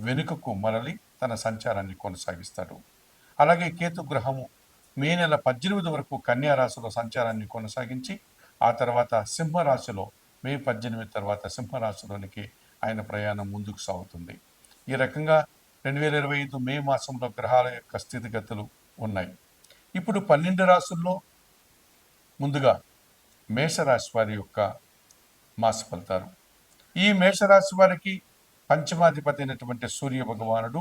వెనుకకు మరలి తన సంచారాన్ని కొనసాగిస్తాడు. అలాగే కేతు గ్రహము మే నెల పద్దెనిమిది వరకు కన్యారాశిలో సంచారాన్ని కొనసాగించి ఆ తర్వాత సింహరాశిలో మే పద్దెనిమిది తర్వాత సింహరాశిలోనికి ఆయన ప్రయాణం ముందుకు సాగుతుంది. ఈ రకంగా రెండు వేల ఇరవై ఐదు మే మాసంలో గ్రహాల యొక్క స్థితిగతులు ఉన్నాయి. ఇప్పుడు పన్నెండు రాశుల్లో ముందుగా మేషరాశి వారి యొక్క మాస ఫలితాలు. ఈ మేషరాశి వారికి పంచమాధిపతి అయినటువంటి సూర్య భగవానుడు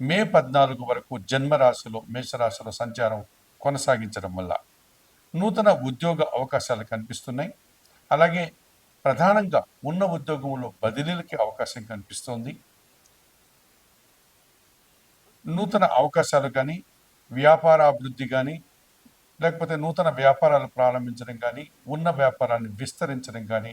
మే పద్నాలుగు వరకు జన్మరాశిలో మేషరాశిలో సంచారం కొనసాగించడం వల్ల నూతన ఉద్యోగ అవకాశాలు కనిపిస్తున్నాయి. అలాగే ప్రధానంగా ఉన్న ఉద్యోగంలో బదిలీలకి అవకాశం కనిపిస్తోంది. నూతన అవకాశాలు కానీ వ్యాపార అభివృద్ధి కానీ లేకపోతే నూతన వ్యాపారాలు ప్రారంభించడం కానీ ఉన్న వ్యాపారాన్ని విస్తరించడం కానీ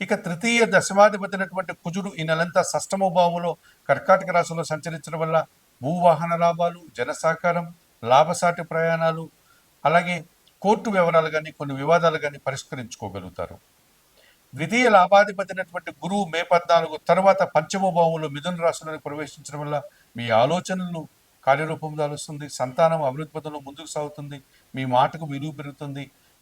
ఇక తృతీయ దశమాధిపతినటువంటి కుజుడు ఈ నెలంతా షష్టమ భావంలో కర్కాటక రాశిలో సంచరించడం వల్ల భూవాహన లాభాలు జనసాకారం లాభసాటి ప్రయాణాలు అలాగే కోర్టు వివరాలు కానీ కొన్ని వివాదాలు కానీ పరిష్కరించుకోగలుగుతారు. ద్వితీయ లాభాధిపతినటువంటి గురువు మే పద్నాలుగు తర్వాత పంచమ భావంలో మిథున రాశిలోకి ప్రవేశించడం వల్ల మీ ఆలోచనలు కార్యరూపం దాలుస్తుంది సంతానం అభివృద్ధి పథంలో ముందుకు సాగుతుంది మీ మాటకు విలువ పెరుగుతుంది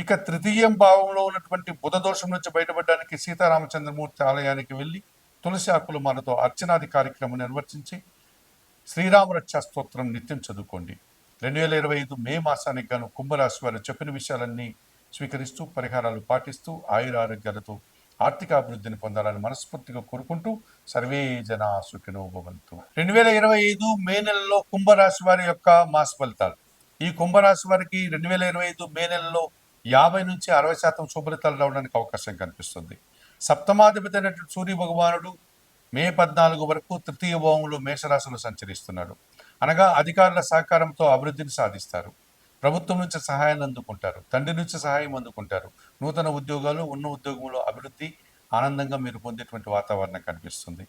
ఇక తృతీయం భావంలో ఉన్నటువంటి బుధ దోషం నుంచి బయటపడడానికి సీతారామచంద్రమూర్తి ఆలయానికి వెళ్ళి తులసి ఆకులు మనతో అర్చనాది కార్యక్రమం నిర్వర్తించి శ్రీరామరక్ష స్తోత్రం నిత్యం చదువుకోండి. రెండు వేల ఇరవై ఐదు మే మాసానికి గాను కుంభరాశి వారు చెప్పిన విషయాలన్నీ స్వీకరిస్తూ పరిహారాలు పాటిస్తూ ఆయుర ఆరోగ్యాలతో ఆర్థిక అభివృద్ధిని పొందాలని మనస్ఫూర్తిగా కోరుకుంటూ సర్వే జన సుఖినో భవంతు. రెండు వేల ఇరవై ఐదు మే నెలలో కుంభరాశి వారి యొక్క మాస ఫలితాలు. ఈ కుంభరాశి వారికి రెండు వేల ఇరవై ఐదు మే నెలలో యాభై నుంచి అరవై శాతం శుభలితాలు రావడానికి అవకాశం కనిపిస్తుంది. సప్తమాధిపతి అయినటువంటి సూర్య భగవానుడు మే పద్నాలుగు వరకు తృతీయ భావంలో మేషరాశిలో సంచరిస్తున్నాడు. అనగా అధికారుల సహకారంతో అభివృద్ధిని సాధిస్తారు. ప్రభుత్వం నుంచి సహాయాన్ని అందుకుంటారు. తండ్రి నుంచి సహాయం అందుకుంటారు. నూతన ఉద్యోగాలు ఉన్న ఉద్యోగంలో అభివృద్ధి ఆనందంగా మీరు పొందేటువంటి వాతావరణం కనిపిస్తుంది.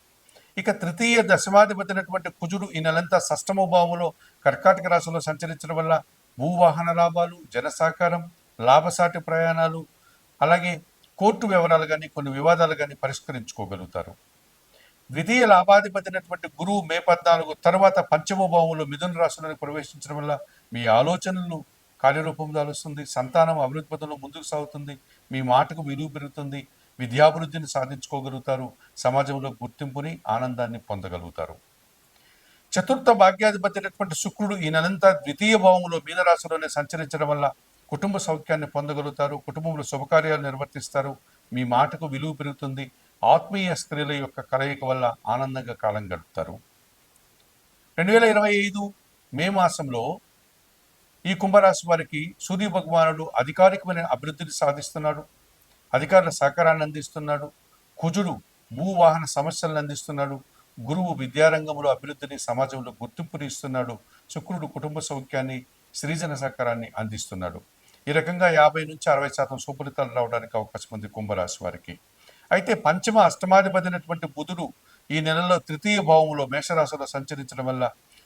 ఇక తృతీయ దశమాధిపతి అయినటువంటి కుజుడు ఈ నెలంతా సష్టమ భావంలో కర్కాటక రాశిలో సంచరించడం వల్ల భూవాహన లాభాలు జన సహకారం లాభసాటి ప్రయాణాలు అలాగే కోర్టు వివరాలు కానీ కొన్ని వివాదాలు కానీ పరిష్కరించుకోగలుగుతారు. ద్వితీయ లాభాధిపతి అయినటువంటి గురువు మే పద్నాలుగు తర్వాత పంచమ భావంలో మిథున రాశిలోకి ప్రవేశించడం వల్ల మీ ఆలోచనలు కార్యరూపం దాలుస్తుంది సంతానం అభివృద్ధి పథంలో ముందుకు సాగుతుంది మీ మాటకు విలువ పెరుగుతుంది విద్యాభివృద్ధిని సాధించుకోగలుగుతారు సమాజంలో గుర్తింపుని ఆనందాన్ని పొందగలుగుతారు. చతుర్థ భాగ్యాధిపతి అయినటువంటి శుక్రుడు ఈ నెలంతా ద్వితీయ భావంలో మీనరాశిలోనే సంచరించడం వల్ల కుటుంబ సౌఖ్యాన్ని పొందగలుగుతారు కుటుంబంలో శుభకార్యాలు నిర్వర్తిస్తారు. మీ మాటకు విలువ పెరుగుతుంది. ఆత్మీయ స్త్రీల యొక్క కలయిక వల్ల ఆనందంగా కాలం గడుపుతారు. రెండు వేల ఇరవై ఐదు మే మాసంలో ఈ కుంభరాశి వారికి సూర్య భగవానుడు అధికారికమైన అభివృద్ధిని సాధిస్తున్నాడు. అధికారుల సహకారాన్ని అందిస్తున్నాడు. కుజుడు భూవాహన సమస్యలను అందిస్తున్నాడు. గురువు విద్యారంగంలో అభివృద్ధిని సమాజంలో గుర్తింపుని ఇస్తున్నాడు. శుక్రుడు కుటుంబ సౌఖ్యాన్ని సృజన సహకారాన్ని అందిస్తున్నాడు. ఈ రకంగా యాభై నుంచి అరవై శాతం సుఫలితాలు రావడానికి అవకాశం ఉంది కుంభరాశి వారికి. అయితే పంచమ అష్టమాధిపతినటువంటి బుధుడు ఈ నెలలో తృతీయ భావంలో మేషరాశిలో సంచరించడం వల్ల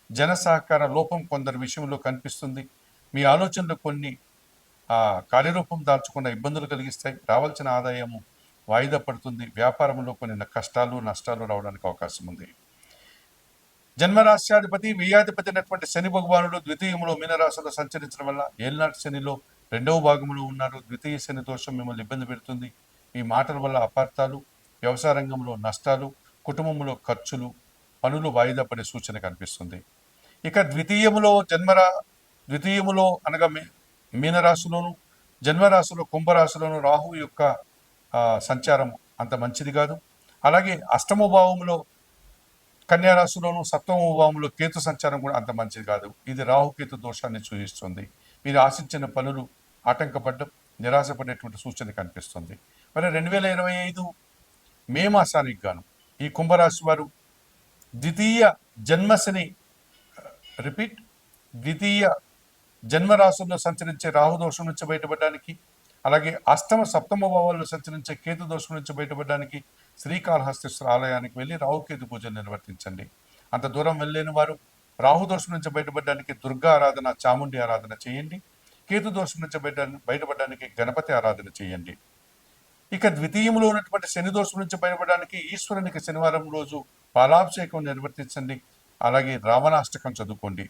జన సహకార లోపం కొందరి విషయంలో కనిపిస్తుంది. మీ ఆలోచనలు కొన్ని కార్యరూపం దాల్చుకున్న ఇబ్బందులు కలిగిస్తాయి. రావాల్సిన ఆదాయము వాయిదా పడుతుంది. వ్యాపారంలో కొన్ని కష్టాలు నష్టాలు రావడానికి అవకాశం ఉంది. జన్మరాశ్యాధిపతి వ్యయాధిపతి అయినటువంటి శని భగవానుడు ద్వితీయంలో మీనరాశిలో సంచరించడం వల్ల ఏలినాటి శనిలో రెండవ భాగంలో ఉన్నారు. ద్వితీయ శని దోషం మిమ్మల్ని ఇబ్బంది పెడుతుంది. మీ మాటల వల్ల అపార్థాలు వ్యవసాయ రంగంలో నష్టాలు కుటుంబంలో ఖర్చులు పనులు వాయిదా పడే సూచన కనిపిస్తుంది. ఇక ద్వితీయములో జన్మరా ద్వితీయములో అనగా మీ మీనరాశిలోను జన్మరాశిలో కుంభరాశిలోను రాహు యొక్క సంచారం అంత మంచిది కాదు. అలాగే అష్టమ భావంలో కన్యారాశిలోను సప్తమ భావంలో కేతు సంచారం కూడా అంత మంచిది కాదు. ఇది రాహుకేతు దోషాన్ని సూచిస్తుంది. మీరు ఆశించిన పనులు ఆటంకపడ్డం నిరాశపడేటువంటి సూచన కనిపిస్తుంది. మరి రెండు వేల ఇరవై ఐదు మే మాసానికి గాను ఈ కుంభరాశి వారు ద్వితీయ జన్మశని రిపీట్ ద్వితీయ జన్మరాశుల్లో సంచరించే రాహుదోషం నుంచి బయటపడడానికి అలాగే అష్టమ సప్తమ భావాల్లో సంచరించే కేతు దోషం నుంచి బయటపడడానికి శ్రీకాళహస్తేశ్వర ఆలయానికి వెళ్ళి రాహుకేతు పూజలు నిర్వర్తించండి. అంత దూరం వెళ్ళలేని వారు రాహుదోషం నుంచి బయటపడడానికి దుర్గా ఆరాధన చాముండి ఆరాధన చేయండి. కేతు దోషం నుంచి బయట బయటపడడానికి గణపతి ఆరాధన చేయండి. ఇక ద్వితీయంలో ఉన్నటువంటి శని దోషం నుంచి బయటపడడానికి ఈశ్వరునికి శనివారం రోజు పాలాభిషేకం నిర్వర్తించండి. అలాగే రావణాష్టకం చదువుకోండి.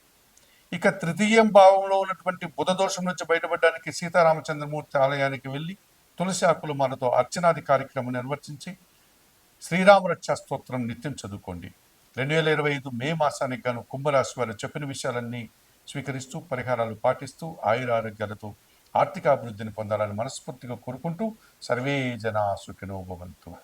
ఇక తృతీయం భావంలో ఉన్నటువంటి బుధ దోషం నుంచి బయటపడడానికి సీతారామచంద్రమూర్తి ఆలయానికి వెళ్ళి తులసి ఆకులు మనతో అర్చనాది కార్యక్రమం నిర్వర్తించి శ్రీరామరక్ష స్తోత్రం నిత్యం చదువుకోండి. రెండు వేల ఇరవై ఐదు మే మాసానికి గాను కుంభరాశి వారు చెప్పిన విషయాలన్నీ స్వీకరిస్తూ పరిహారాలు పాటిస్తూ ఆయుర ఆరోగ్యాలతో ఆర్థిక అభివృద్ధిని పొందాలని మనస్ఫూర్తిగా కోరుకుంటూ సర్వే జనా సుఖినో భవంతు.